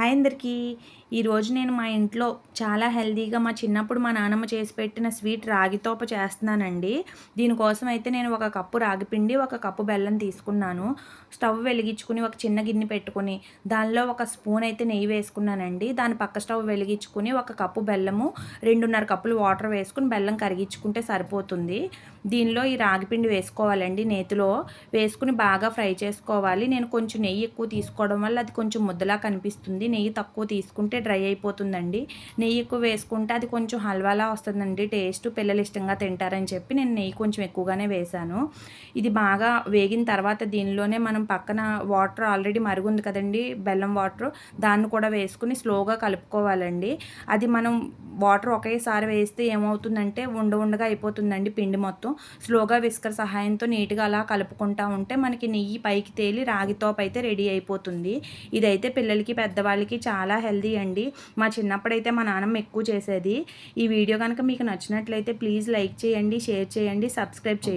Hi అందరికీ. ఈరోజు నేను మా ఇంట్లో చాలా హెల్తీగా మా చిన్నప్పుడు మా నాన్నమ్మ చేసి పెట్టిన స్వీట్ రాగితోప చేస్తున్నానండి. దీనికోసం అయితే నేను ఒక కప్పు రాగిపిండి ఒక కప్పు బెల్లం తీసుకున్నాను. స్టవ్ వెలిగించుకుని ఒక చిన్న గిన్నె పెట్టుకుని దానిలో ఒక స్పూన్ అయితే నెయ్యి వేసుకున్నానండి. దాని పక్క స్టవ్ వెలిగించుకుని ఒక కప్పు బెల్లము రెండున్నర కప్పులు వాటర్ వేసుకుని బెల్లం కరిగించుకుంటే సరిపోతుంది. దీనిలో ఈ రాగిపిండి వేసుకోవాలండి నేతిలో. వేసుకుని బాగా ఫ్రై చేసుకోవాలి. నేను కొంచెం నెయ్యి ఎక్కువ తీసుకోవడం వల్ల అది కొంచెం ముద్దలా కనిపిస్తుంది. నెయ్యి తక్కువ తీసుకుంటే డ్రై అయిపోతుందండి. నెయ్యి ఎక్కువ వేసుకుంటే అది కొంచెం హల్వాలా వస్తుందండి. టేస్ట్ పిల్లలు ఇష్టంగా తింటారని చెప్పి నేను నెయ్యి కొంచెం ఎక్కువగానే వేశాను. ఇది బాగా వేగిన తర్వాత దీనిలోనే మనం పక్కన వాటర్ ఆల్రెడీ మరుగుంది కదండి బెల్లం వాటర్ దాన్ని కూడా వేసుకుని స్లోగా కలుపుకోవాలండి. అది మనం వాటర్ ఒకేసారి వేస్తే ఏమవుతుందంటే ఉండ ఉండగా అయిపోతుందండి పిండి మొత్తం. స్లోగా విస్కర్ సహాయంతో నీట్గా అలా కలుపుకుంటా ఉంటే మనకి నెయ్యి పైకి తేలి రాగితోపు అయితే రెడీ అయిపోతుంది. ఇదైతే పిల్లలకి పెద్దవాళ్ళకి వాళ్ళకి చాలా హెల్దీ అండి. మా చిన్నప్పుడైతే మా నాన్నమ్మ ఎక్కువ చేసేది. ఈ వీడియో కనుక మీకు నచ్చినట్లయితే ప్లీజ్ లైక్ చేయండి షేర్ చేయండి సబ్స్క్రైబ్ చేయండి.